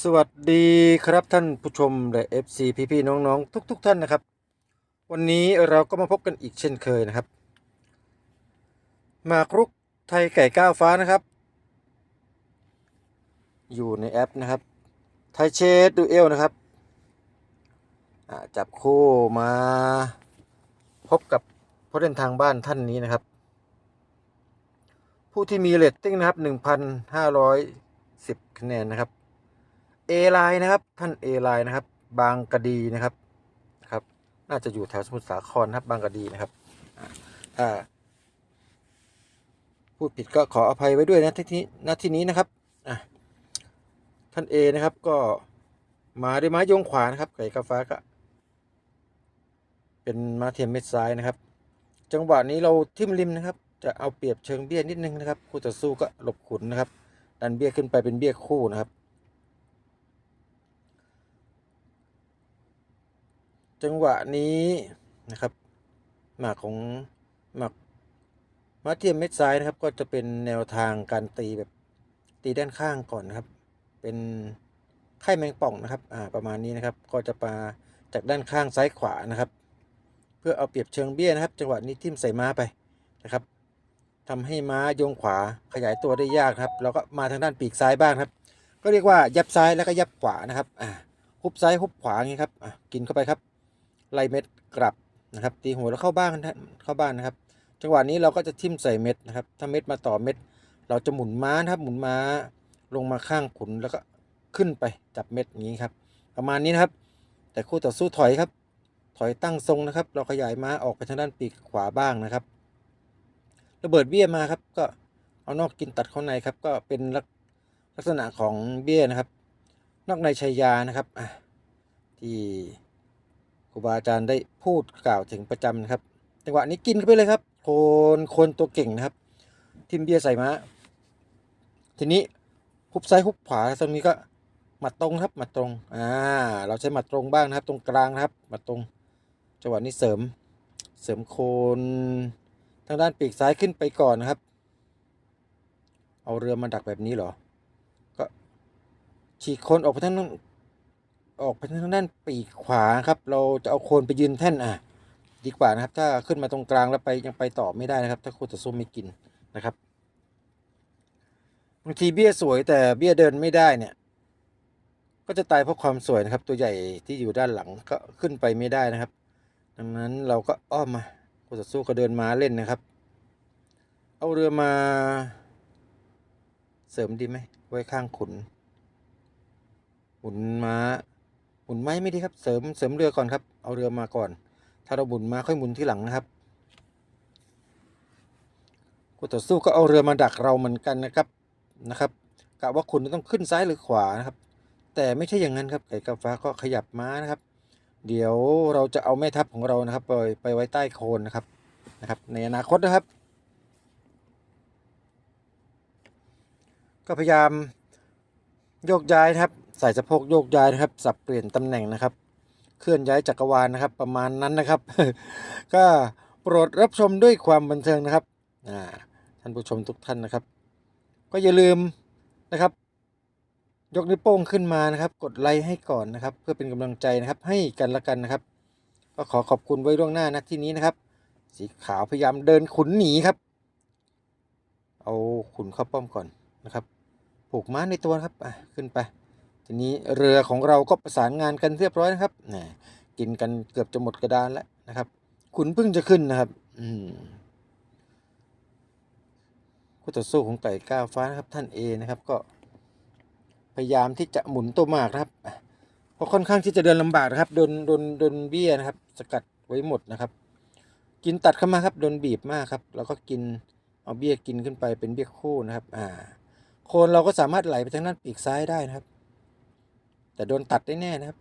สวัสดีครับท่านผู้ชมและ FC พี่ๆน้องๆ ทุก ๆ ท่านนะครับ วันนี้เราก็มาพบกันอีกเช่นเคยนะครับหมากรุกไทยไก่ก้าวฟ้านะครับ อยู่ในแอปนะครับไทยเชดดูเอลนะครับจับคู่มาพบกับผู้เล่นทางบ้านท่านนี้นะครับ ผู้ที่มีเรตติ้งนะครับ 1,510 คะแนนนะครับ A ไลน์นะครับ ท่าน A ไลน์นะครับ บางกะดีนะครับครับ น่าจะอยู่แถวสมุทรสาครนะครับ บางกะดีนะครับถ้าพูดผิดก็ขออภัยไว้ด้วยนะที่นี้ณที่นี้นะครับท่าน A นะครับก็มาด้วยไม้ยงขวานะครับไก่กาฟ้าก็ เป็นมาเทียมเม็ดซ้ายนะครับ จังหวะนี้เราทิ่มริมนะครับ จะเอาเปรียบเชิงเบี้ยนิดนึงนะครับ คู่ต่อสู้ก็หลบขุนนะครับ ดันเบี้ยขึ้นไปเป็นเบี้ยคู่นะครับ จังหวะนี้นะครับหมากของหมากมาเทียมเม็ดซ้ายนะครับ ก็จะเป็นแนวทางการตีแบบตีด้านข้างก่อนนะครับ เป็นไข่แมงป่องนะครับอ่าประมาณนี้นะครับ ก็จะมาจากด้านข้างซ้ายขวานะครับ เพื่อเอาเปรียบเชิงเบี้ยนะครับ จังหวะนี้ทิ่มใส่ม้าไปนะครับทำให้ม้าโยงขวาขยายตัวได้ยากครับแล้วก็มาทางด้านปีกซ้ายบ้างครับ ก็เรียกว่ายับซ้ายแล้วก็ยับขวานะครับอ่าฮุบซ้ายฮุบขวาอย่างนี้ครับอะกินเข้าไปครับ ไล่เม็ดกลับนะครับตีหัวแล้วเข้าบ้านเข้าบ้านนะครับ จังหวะนี้เราก็จะทิ่มใส่เม็ดนะครับ ถ้าเม็ดมาต่อเม็ด เราจะหมุนม้านะครับหมุนม้าลงมาข้างขุนแล้วก็ขึ้นไปจับเม็ดอย่างนี้ครับประมาณนี้นะครับ แต่คู่ต่อสู้ถอยครับ ถอยตั้งทรงนะครับ เราขยายม้าออกไปทางด้านปีกขวาบ้างนะครับ ระเบิดเบี้ยมาครับ ก็เอานอกกินตัดเข้าในครับ ก็เป็นลักลกษณะของเบี้ยนะครับ นอกในชัยยานะครับที่ ครูบาอาจารย์ได้พูดกล่าวถึงประจำนะครับ จังหวะนี้กินเข้าไปเลยครับ โคนโคนตัวเก่งนะครับ ทิมเบียใส่ม้า ทีนี้ฮุบซ้ายฮุบขวาตรงนี้ก็หมัดตรงครับหมัดตรง อ่า เราใช้หมัดตรงบ้างนะครับ ตรงกลางนะครับหมัดตรง จังหวะนี้เสริม เสริมโคนทางด้านปีกซ้ายขึ้นไปก่อนนะครับ เอาเรือมาดักแบบนี้เหรอ ก็ฉีกโคนออกไปทางนั้น ออกไปทางด้านปีกขวาครับ เราจะเอาโคนไปยืนแท่นอะ ดีกว่านะครับ ถ้าขึ้นมาตรงกลางแล้วไปยังไปต่อไม่ได้นะครับ ถ้าโคต่อสู้ไม่กินนะครับบางทีเบี้ยสวยแต่เบี้ยเดินไม่ได้เนี่ย ก็จะตายเพราะความสวยนะครับ ตัวใหญ่ที่อยู่ด้านหลังก็ขึ้นไปไม่ได้นะครับ ดังนั้นเราก็อ้อมมาคู่ต่อสู้ก็เดินมาเล่นนะครับ เอาเรือมา เสริมดีไหมไว้ข้างขุนหมุนม้า มุนไม้ไม่ดีครับ เสริมเสริมเรือก่อนครับ เอาเรือมาก่อน ถ้าเราหมุนมาค่อยหมุนที่หลังนะครับคู่ต่อสู้ก็เอาเรือมาดักเราเหมือนกันนะครับนะครับกะว่าคุณต้องขึ้นซ้ายหรือขวานะครับ แต่ไม่ใช่อย่างนั้นครับไก่กาฟ้าก็ขยับม้านะครับ เดี๋ยวเราจะเอาแม่ทัพของเรานะครับ ไปไปไว้ใต้โคนนะครับนะครับ ในอนาคตนะครับ ก็พยายามโยกย้ายครับ ใส่สะโพกโยกย้ายนะครับสับเปลี่ยนตำแหน่งนะครับ เคลื่อนย้ายจักรวาลนะครับ ประมาณนั้นนะครับ ก็โปรดรับชมด้วยความบันเทิงนะครับท่านผู้ชมทุกท่านนะครับ ก็อย่าลืมนะครับ ยกนิ้วโป้งขึ้นมานะครับ กดไลค์ให้ก่อนนะครับ เพื่อเป็นกำลังใจนะครับ ให้กันละกันนะครับ ก็ขอขอบคุณไว้ล่วงหน้านะที่นี้นะครับ สีขาวพยายามเดินขุนหนีครับ เอาขุนเข้าป้อมก่อนนะครับ ผูกม้าในตัวครับอะขึ้นไป ทีนี้เรือของเราก็ประสานงานกันเรียบร้อยนะครับนะกินกันเกือบจะหมดกระดานแล้วนะครับ ขุนเพิ่งจะขึ้นนะครับ อืมคู่ต่อสู้ของไก่ก้าวฟ้านะครับท่านเอนะครับก็พยายามที่จะหมุนตัวมากนะครับเพราะค่อนข้างที่จะเดินลำบากนะครับโดนโดนโดนเบี้ยนะครับ สกัดไว้หมดนะครับ กินตัดเข้ามาครับโดนบีบมากครับ แล้วก็กินเอาเบี้ยกินขึ้นไปเป็นเบี้ยคู่นะครับ อ่า โคนเราก็สามารถไหลไปทางด้านปีกซ้ายได้นะครับ แต่โดนตัดได้แน่นะครับ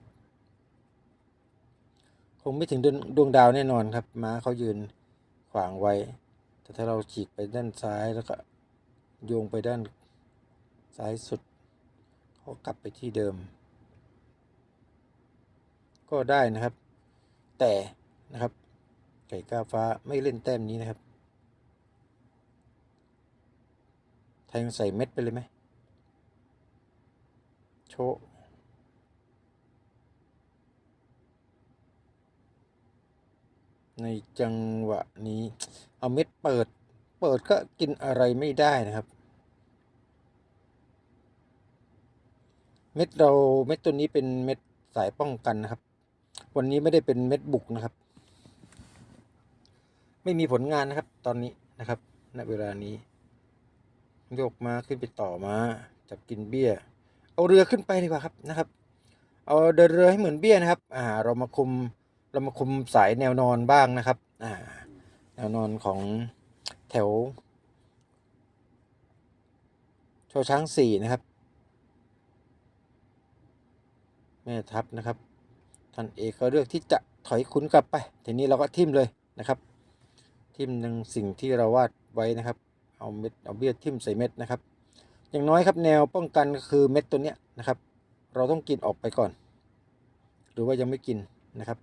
คงไม่ถึงดวงดาวแน่นอนครับ ม้าเขายืนขวางไว้ แต่ถ้าเราฉีกไปด้านซ้ายแล้วก็โยงไปด้านซ้ายสุดเขากลับไปที่เดิม ก็ได้นะครับ แต่นะครับไก่ก้าฟ้าไม่เล่นแต้มนี้นะครับแทงใส่เม็ดไปเลยไหมโชะ ในจังหวะนี้ เอาเม็ดเปิด เปิดก็กินอะไรไม่ได้นะครับ เม็ดเราเม็ดตัวนี้เป็นเม็ดสายป้องกันนะครับ วันนี้ไม่ได้เป็นเม็ดบุกนะครับ ไม่มีผลงานนะครับ ตอนนี้นะครับ ณ เวลานี้ยกมาขึ้นไปต่อมา จับกินเบี้ย เอาเรือขึ้นไปดีกว่าครับนะครับ เอาเดินเรือให้เหมือนเบี้ยนะครับ อ่า เรามาคุม เรามาคุมสายแนวนอนบ้างนะครับอ่าแนวนอนของแถวชว์ช้างสี่นะครับ แม่ทัพนะครับท่านเอกก็เลือกที่จะถอยขุนกลับไป ทีนี้เราก็ทิ่มเลยนะครับ ทิ่มหนึ่งสิ่งที่เราวาดไว้นะครับ เอาเม็ดเอาเบี้ยทิ่มใส่เม็ดนะครับ อย่างน้อยครับแนวป้องกันก็คือเม็ดตัวเนี้ยนะครับ เราต้องกินออกไปก่อน หรือว่ายังไม่กินนะครับ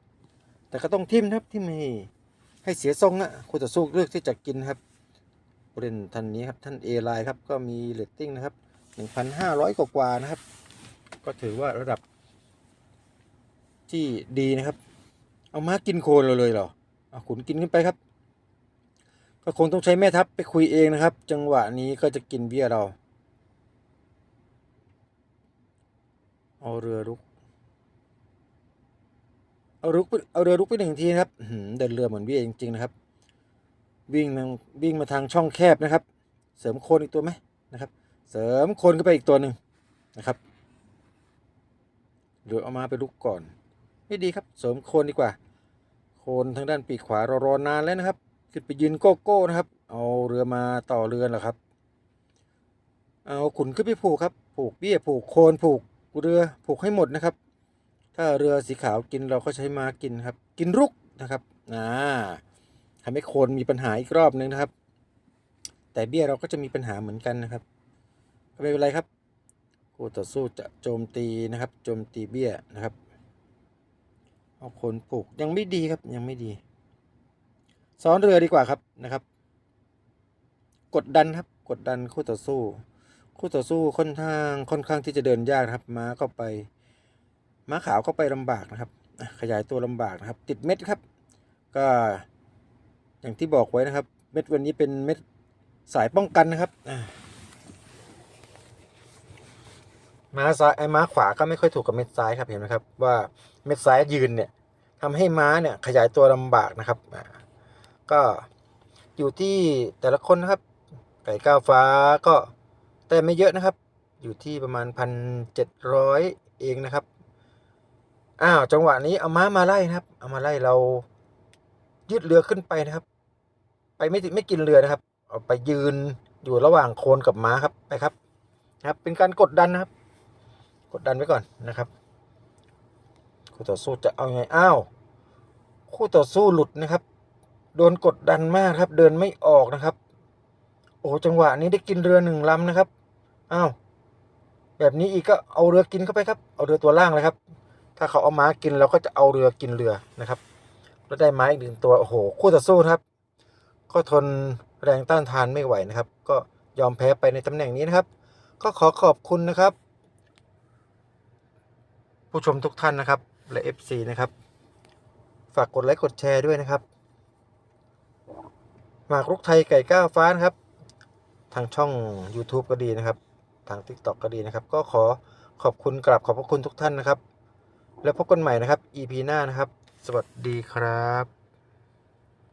แต่ก็ต้องทิมครับทิ่มให้ให้เสียทรงอะคู่ต่อสู้เลือกที่จะกินครับผู้เล่นท่านนี้ครับท่านเอไลน์ครับก็มีเรตติ้งนะครับ 1,500กว่านะครับ ก็ถือว่าระดับ ที่ดีนะครับ เอามากินโคลนเราเลยเหรอเอาขุนกินขึ้นไปครับ ก็คงต้องใช้แม่ทัพไปคุยเองนะครับ จังหวะนี้ก็จะกินเบี้ยเรา เอาเรือรุก เอารุกไปเอาเรือรุกไปหนึ่งทีนะครับเดินเรือเหมือนเบี้ยจริงๆนะครับ วิ่งวิ่งมาทางช่องแคบนะครับ เสริมโคนอีกตัวไหมนะครับ เสริมโคนขึ้นไปอีกตัวหนึ่งนะครับเรือเอามาไปลุกก่อน ไม่ดีครับ เสริมโคนดีกว่า โคนทางด้านปีกขวาเรารอนานแล้วนะครับขึ้นไปยืนโก้โก้นะครับ เอาเรือมาต่อเรือเหรอครับ เอาขุนขึ้นไปผูกครับ ผูกเบี้ยผูกโคนผูกเรือผูกให้หมดนะครับ ถ้าเรือสีขาวกินเราก็ใช้ม้ากินครับ กินรุกนะครับอ่าทำให้โคนมีปัญหาอีกรอบนึงนะครับ แต่เบี้ยเราก็จะมีปัญหาเหมือนกันนะครับก็ไม่เป็นไรครับคู่ต่อสู้จะโจมตีนะครับ โจมตีเบี้ยนะครับเอาโคนปลูกยังไม่ดีครับยังไม่ดี ซ้อนเรือดีกว่าครับนะครับ กดดันครับ กดดันคู่ต่อสู้ คู่ต่อสู้ค่อนข้างค่อนข้างที่จะเดินยากครับม้าก็ไป ม้าขาวก็ไปลำบากนะครับ ขยายตัวลำบากนะครับ ติดเม็ดครับ ก็อย่างที่บอกไว้นะครับ เม็ดวันนี้เป็นเม็ดสายป้องกันนะครับม้าซ้ายไอ้ม้าขวาก็ไม่ค่อยถูกกับเม็ดซ้ายครับเห็นไหมครับ ว่าเม็ดซ้ายยืนเนี่ยทำให้ม้าเนี่ยขยายตัวลำบากนะครับก็อยู่ที่แต่ละคนนะครับ ไก่ก้าวฟ้าก็แต่ไม่เยอะนะครับ อยู่ที่ประมาณพันเจ็ดร้อยเองนะครับ อ้าวจังหวะนี้เอาม้ามาไล่นะครับ เอามาไล่เรายืดเรือขึ้นไปนะครับ ไปไม่ถึงไม่กินเรือนะครับ เอาไปยืนอยู่ระหว่างโคนกับม้าครับไปครับนะครับ เป็นการกดดันนะครับ กดดันไว้ก่อนนะครับคู่ต่อสู้จะเอาไงอ้าวคู่ต่อสู้หลุดนะครับ โดนกดดันมากครับ เดินไม่ออกนะครับ โอ้จังหวะนี้ได้กินเรือหนึ่งลำนะครับอ้าวแบบนี้อีกก็เอาเรือกินเข้าไปครับ เอาเรือตัวล่างเลยครับ ถ้าเขาเอาม้ากินเราก็จะเอาเรือกินเรือนะครับแล้วได้ไม้อีกหนึ่งตัวโอ้โหคู่ต่อสู้ครับ ก็ทนแรงต้านทานไม่ไหวนะครับ ก็ยอมแพ้ไปในตำแหน่งนี้นะครับ ก็ขอขอบคุณนะครับ ผู้ชมทุกท่านนะครับ และ FC นะครับ ฝากกดไลค์กดแชร์ด้วยนะครับหมากรุกไทยไก่ก้าวฟ้านครับ ทางช่อง YouTube ก็ดีนะครับ ทาง TikTok ก็ดีนะครับ ก็ขอขอบคุณกราบขอบพระคุณทุกท่านนะครับ แล้วพบกันใหม่นะครับ EP หน้านะครับ สวัสดีครับ